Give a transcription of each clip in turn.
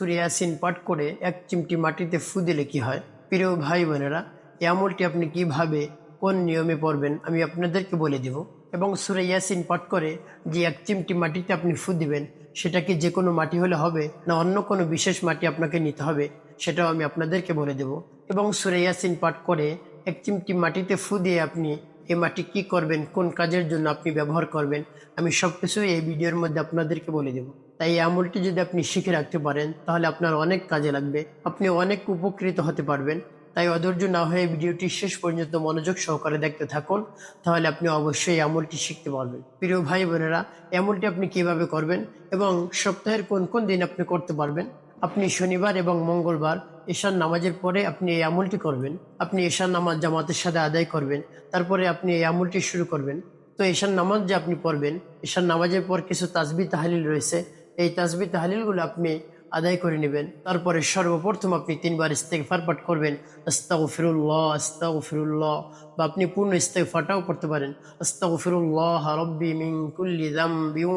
সুরিয়াসিন পাঠ করে এক চিমটি মাটিতে ফু দিলে কি হয়? প্রিয় ভাই বোনেরা, এই আমলটি আপনি কীভাবে, কোন নিয়মে পড়বেন আমি আপনাদেরকে বলে দেব। এবং সুরে ইয়াসিন পাঠ করে যে এক চিমটি মাটিতে আপনি ফু দিবেন সেটা কি যে কোনো মাটি হলে হবে না অন্য কোনো বিশেষ মাটি আপনাকে নিতে হবে, সেটাও আমি আপনাদেরকে বলে দেব। এবং সুরে ইয়াসিন পাঠ করে এক চিমটি মাটিতে ফু দিয়ে আপনি এই মাটি কি করবেন, কোন কাজের জন্য আপনি ব্যবহার করবেন, আমি সব কিছুই এই ভিডিওর মধ্যে আপনাদেরকে বলে দেব। তাই এই আমলটি যদি আপনি শিখে রাখতে পারেন, তাহলে আপনার অনেক কাজে লাগবে। আপনি অনেক উপকৃত হতে পারবেন। তাই অধৈর্য না হয়ে ভিডিওটি শেষ পর্যন্ত মনোযোগ সহকারে দেখতে থাকুন, তাহলে আপনি অবশ্যই আমলটি শিখতে পারবেন। প্রিয় ভাই বোনেরা, এই আমলটি আপনি কীভাবে করবেন এবং সপ্তাহের কোন কোন দিন আপনি করতে পারবেন? আপনি শনিবার এবং মঙ্গলবার ঈশান নামাজের পরে আপনি এই আমলটি করবেন। আপনি ঈশান নামাজ জামাতের সাথে আদায় করবেন। তারপরে আপনি এই আমলটি শুরু করবেন। তো ঈশান নামাজ যে আপনি পড়বেন ঈশান নামাজের পর কিছু তাজবি তাহালিল রয়েছে। এই তাজবি তাহলিলগুলো আপনি আদায় করে নেবেন। তারপরে সর্বপ্রথম আপনি তিনবার ইস্তেকফার পাঠ করবেন। আস্তাউ ফিরুল্লাহ আস্তাউ ফিরুল্লাহ বা আপনি পূর্ণ ইস্তেকফাটাও করতে পারেন। আস্তাউ ফিরুল্লাহ রব্বি মিং কুল্লি দাম বিউ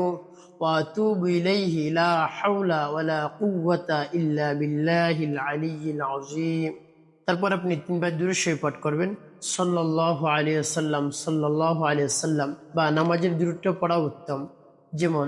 واتوب اليه لا حول ولا قوه الا بالله العلي العظيم তারপর আপনি তিনবার দূরে শুয়ে পাঠ করবেন। সাল্লাহ আলিয়া সাল্লাম সাল্লাহ আলিয়া সাল্লাম বা নামাজের দূরত্ব পড়া উত্তম। যেমন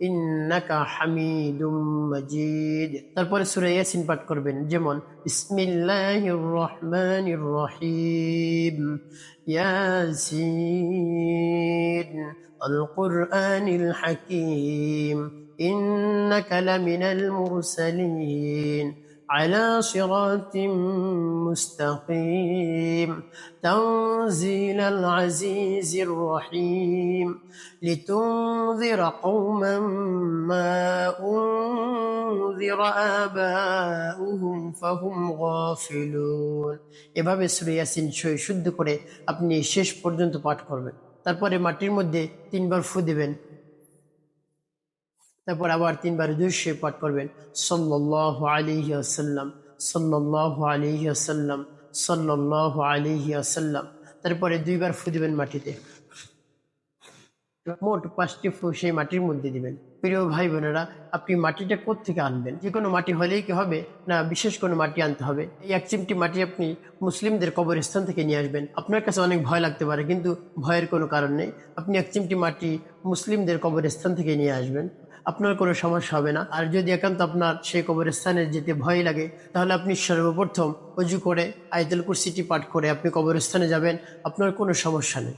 ইন্নাকা হামিদুম মাজিদ তারপরে সূরা ইয়াসিন পাঠ করবেন যেমন বিসমিল্লাহির রহমানির রহিম ইয়াসিন আল কুরআনিল হাকিম ইন্নাকা লামিনাল মুরসালিন على صراط مستقيم تنزيل العزيز الرحيم لتنذر قوما ما أنذر آباؤهم فهم غافلون এভাবে সূরা ইয়াসিন সই শুদ্ধ করে আপনি শেষ পর্যন্ত পাঠ করবেন তারপরে মাটির মধ্যে তিনবার ফু দেবেন তারপর আবার তিনবার দুশে পাঠ করবেন। সল্লাহ আলিহি আসাল্লাম সল্লাহ আলিহি আসাল্লাম সল্লাহ আলিহি আসাল্লাম তারপরে দুইবার ফু দিবেন মাটিতে। মোট পাঁচটি ফু সেই মাটির মধ্যে দিবেন। প্রিয় ভাই বোনেরা, আপনি মাটিটা থেকে আনবেন? যে কোনো মাটি হলেই কি হবে? না, বিশেষ কোনো মাটি আনতে হবে? এই এক চিমটি মাটি আপনি মুসলিমদের কবরস্থান থেকে নিয়ে আসবেন। আপনার কাছে অনেক ভয় লাগতে পারে, কিন্তু ভয়ের কোনো কারণ নেই। আপনি এক চিমটি মাটি মুসলিমদের কবরস্থান থেকে নিয়ে আসবেন। আপনার কোনো সমস্যা হবে না। আর যদি একান্ত আপনার সেই কবরস্থানে যেতে ভয় লাগে, তাহলে আপনি সর্বপ্রথম অজু করে আয়তুল কুরসিটি পাঠ করে আপনি কবরস্থানে যাবেন। আপনার কোনো সমস্যা নেই।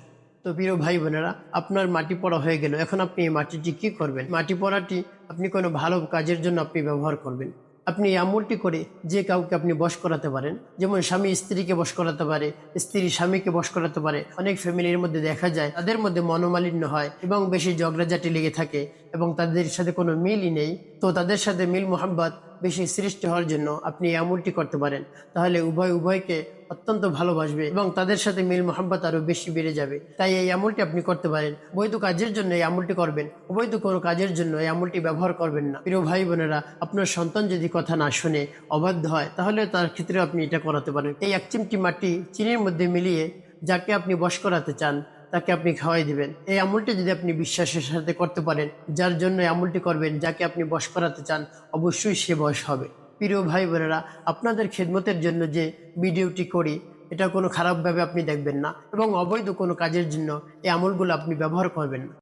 তো প্রিয় ভাই বোনেরা আপনার মাটি পড়া হয়ে গেল। এখন আপনি এই মাটিটি কী করবেন? মাটি পড়াটি আপনি কোনো ভালো কাজের জন্য আপনি ব্যবহার করবেন। আপনি এই আমলটি করে যে কাউকে আপনি বশ করাতে পারেন, যেমন স্বামী স্ত্রীকে বশ করাতে পারে, স্ত্রী স্বামীকে বশ করাতে পারে, অনেক ফ্যামিলির মধ্যে দেখা যায়, তাদের মধ্যে মনোমালিন্য হয় এবং বেশি ঝগড়াঝাটি লেগে থাকে এবং তাদের সাথে কোনো মিলই নেই। তো তাদের সাথে মিল মোহাম্মত বেশি সৃষ্টি হওয়ার জন্য আপনি এই করতে পারেন। তাহলে উভয়, উভয়কে অত্যন্ত ভালোবাসবে এবং তাদের সাথে মিল মোহাম্মত আরও বেশি বেড়ে যাবে। তাই এই আমলটি আপনি করতে পারেন। বৈধ কাজের জন্য এই আমলটি করবেন। অবৈধ কোনো কাজের জন্য এই আমলটি ব্যবহার করবেন না। প্রিয় ভাই বোনেরা, আপনার সন্তান যদি কথা না শুনে অবাধ্য হয়, তাহলে তার ক্ষেত্রে আপনি এটা করাতে পারেন। এই এক চিমটি মাটি চিনির মধ্যে মিলিয়ে যাকে আপনি বশ করাতে চান, তাকে আপনি খাওয়াই দিবেন। এই আমলটি যদি আপনি বিশ্বাসের সাথে করতে পারেন, যার জন্য আমলটি করবেন, যাকে আপনি বশ করাতে চান, অবশ্যই সে বয়স হবে। প্রিয় ভাই বোনেরা, আপনাদের খেদমতের জন্য যে ভিডিওটি করি, এটা কোনো খারাপভাবে আপনি দেখবেন না এবং অবৈধ কোনো কাজের জন্য এই আমলগুলো আপনি ব্যবহার করবেন না।